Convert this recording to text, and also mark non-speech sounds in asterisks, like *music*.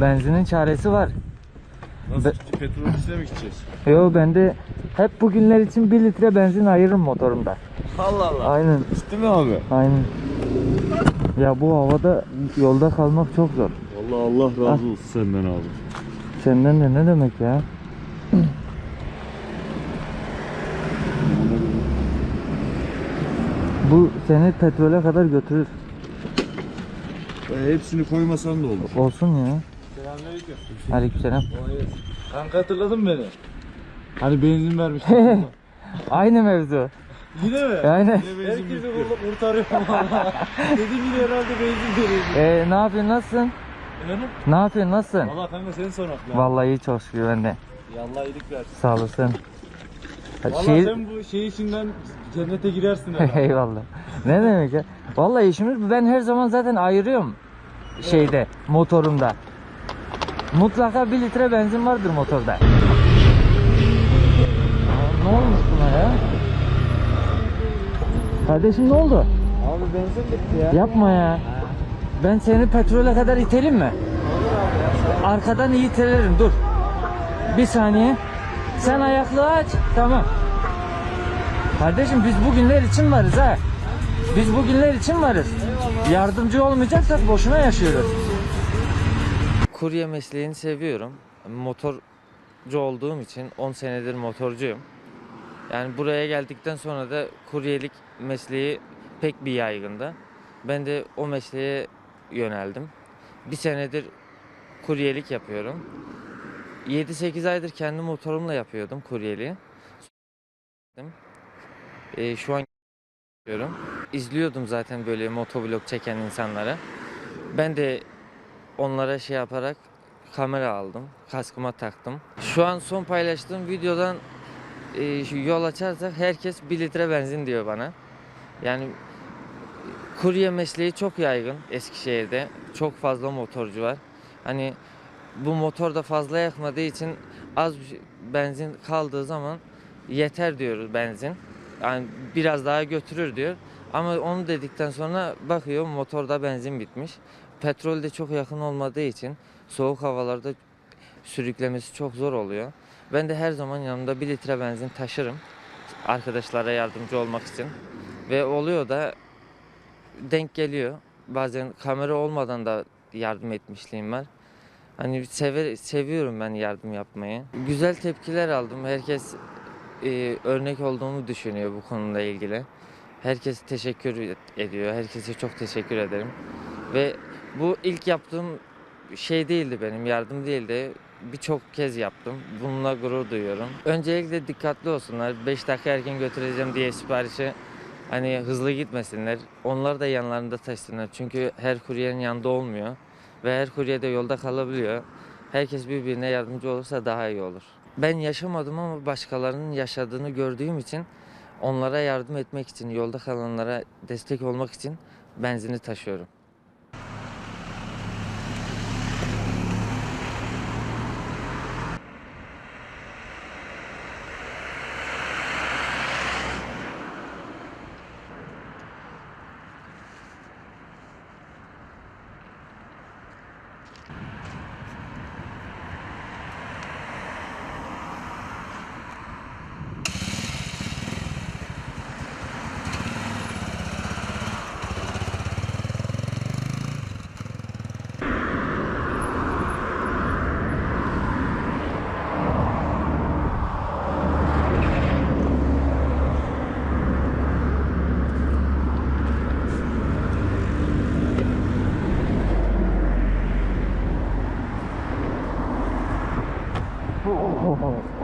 Benzinin çaresi var. Nasıl Be-? Petrol ofisine mi gideceğiz? Yo ben de hep bugünler için 1 litre benzin ayırırım motorumda. Allah Allah. Aynen. Ciddi mi abi? Aynen. Ya bu havada yolda kalmak çok zor. Vallahi Allah razı olsun senden abi. Senden de ne demek ya? Bu seni petrole kadar götürür. E, hepsini koymasan da olur. Olsun ya. Selamünaleyküm. Aleykümselam. Kanka hatırladın mı beni? Hani benzin vermiştin. *laughs* Aynı mevzu. Yine mi? Aynen. Herkesi burada kurtarıyorum valla. *laughs* Dedim yine herhalde benzin veriyorsun. Ee, ne yapıyorsun nasılsın? Efendim? Ne yapıyorsun nasılsın? Valla kanka seni sormak lazım. Vallahi iyi çok şükür ben de. Ya Allah iyilik versin. Sağ olasın. Valla şehir- sen bu şey işinden cennete girersin *laughs* herhalde. Eyvallah. Ne demek ya? Vallahi işimiz ben her zaman zaten ayırıyorum şeyde motorumda. Mutlaka bir litre benzin vardır motorda. Ne olmuş buna ya? Kardeşim ne oldu? Abi benzin bitti ya. Yapma ya. Ben seni petrole kadar itelim mi? Arkadan iyi itelerim dur. Bir saniye. Sen ayaklığı aç. Tamam. Kardeşim biz bugünler için varız ha. Biz bugünler için varız. Yardımcı olmayacaksak boşuna yaşıyoruz. Kurye mesleğini seviyorum. Motorcu olduğum için 10 senedir motorcuyum. Yani buraya geldikten sonra da kuryelik mesleği pek bir yaygındı. Ben de o mesleğe yöneldim. Bir senedir kuryelik yapıyorum. 7-8 aydır kendi motorumla yapıyordum kuryeliği. Ee, şu an yapıyorum. İzliyordum zaten böyle motovlog çeken insanları. Ben de onlara şey yaparak kamera aldım. Kaskıma taktım. Şu an son paylaştığım videodan e, yol açarsak herkes 1 litre benzin diyor bana. Yani kurye mesleği çok yaygın Eskişehir'de. Çok fazla motorcu var. Hani bu motor da fazla yakmadığı için az benzin kaldığı zaman yeter diyoruz benzin. Yani biraz daha götürür diyor. Ama onu dedikten sonra bakıyor motorda benzin bitmiş. Petrol de çok yakın olmadığı için soğuk havalarda sürüklemesi çok zor oluyor. Ben de her zaman yanımda 1 litre benzin taşırım. Arkadaşlara yardımcı olmak için. Ve oluyor da denk geliyor. Bazen kamera olmadan da yardım etmişliğim var. Hani sever, seviyorum ben yardım yapmayı. Güzel tepkiler aldım. Herkes e, örnek olduğumu düşünüyor bu konuyla ilgili. Herkes teşekkür ediyor. Herkese çok teşekkür ederim. Ve bu ilk yaptığım şey değildi benim, yardım değildi. Birçok kez yaptım. Bununla gurur duyuyorum. Öncelikle dikkatli olsunlar. 5 dakika erken götüreceğim diye siparişi hani hızlı gitmesinler. Onlar da yanlarında taşısınlar. Çünkü her kuryenin yanında olmuyor. Ve her kurye de yolda kalabiliyor. Herkes birbirine yardımcı olursa daha iyi olur. Ben yaşamadım ama başkalarının yaşadığını gördüğüm için onlara yardım etmek için, yolda kalanlara destek olmak için benzini taşıyorum. Oh.